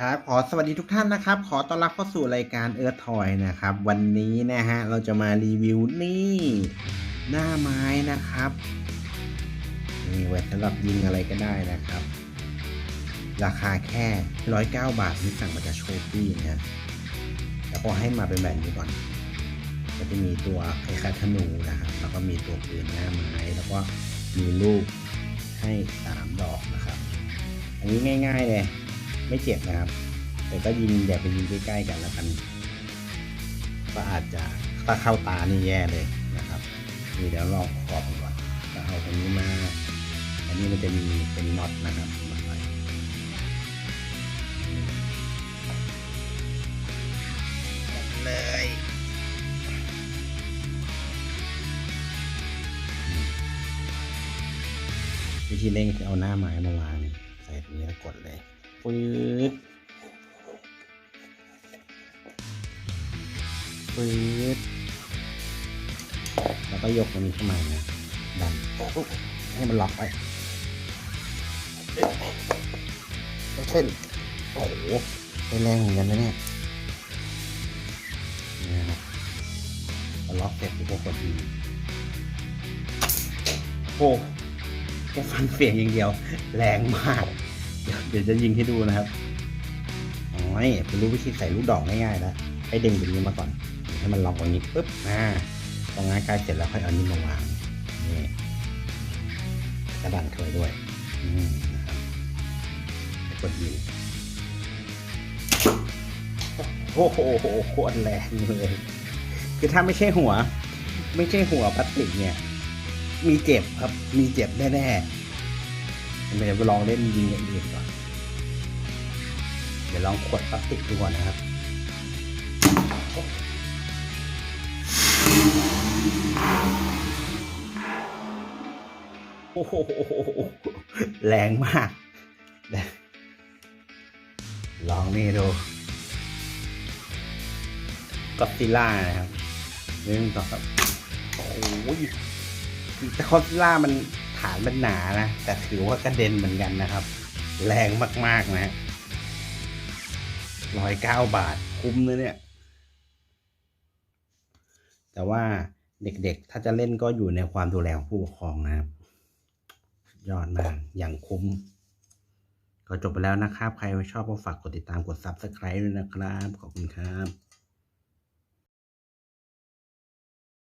ครับขอสวัสดีทุกท่านนะครับ ขอต้อนรับเข้าสู่รายการเอิร์ธทอยนะครับ วันนี้นะฮะเราจะมารีวิวนี่หน้าไม้นะครับนี่ไว้สำหรับยิงอะไรก็ได้นะครับ ราคาแค่ร้อยเก้าบาทที่สั่งมาจากโชปี้นะฮะแล้วก็ให้มาเป็นแบบนี้ก่อนก็จะมีตัวคล้าธนูนะครับ แล้วก็มีตัวปืนหน้าไม้ แล้วก็มีลูกให้สามดอกนะครับ อันนี้ง่าย ๆเลย ไม่เจ็บนะครับ แต่ก็ยิงอย่าไปยิงใกล้ๆกันแล้วกันก็อาจจะถ้าเข้าตานี่แย่เลยนะครับนี่เดี๋ยวลองขอบก่อนก็เอาตรงนี้มาอันนี้มันจะมีเป็นน็อตนะครับมาใส่เลยวิธีเล่งคือเอาหน้าไม้มาวางใส่ตรงนี้แล้วกดเลย ปื๊ดปื๊ดแล้วก็ยกตรงนี้ขึ้นมานะดันปุ๊บให้มันล็อกไปเช่นโอ้โหเป็นแรงเหมือนกันนะเนี่ยนี่นะครับพอล็อกเสร็จปุ๊บก็กดดีโอ้แค่ฟันเสียงอย่างเดียว แรงมาก เดี๋ยวจะยิงให้ดูนะครับอ๋อนี่เป็นรู้วิธีใส่ลูกดอกง่ายๆแล้วให้เด้งตรงนี้มาก่อน ให้มันล็อกตรงนี้ปุ๊บอ่าตรงงานใกล้เสร็จแล้วค่อยเอานี้มาวางนี่กระดานเคยด้วยอืมนะครับกดยิงโอ้โหโคตรแรงเลยคือถ้าไม่ใช่หัว ไม่ใช่หัวพลาสติกเนี่ย มีเจ็บครับมีเจ็บแน่ๆ เดี๋ยวไปลองเล่นยิงอย่างอื่นก่อน เดี๋ยวลองขวดพลาสติกดูก่อนนะครับโอ้โหแรงมาก ลองนี่ดูก็ซิล่านะครับหนึ่งสองสามโอ้ยแต่ก็ซิล่ามันานมันหนานะแต่ถือว่ากระเด็นเหมือนกันนะครับ แรงมากๆนะร้อยเก้าบาทคุ้มนะเนี่ย แต่ว่าเด็กๆ ถ้าจะเล่นก็อยู่ในความดูแลของผู้ปกครองนะครับ ยอดมากอย่างคุ้ม ก็จบไปแล้วนะครับ ใครชอบก็ฝากกดติดตามกด Subscribe ด้วยนะครับ ขอบคุณครับ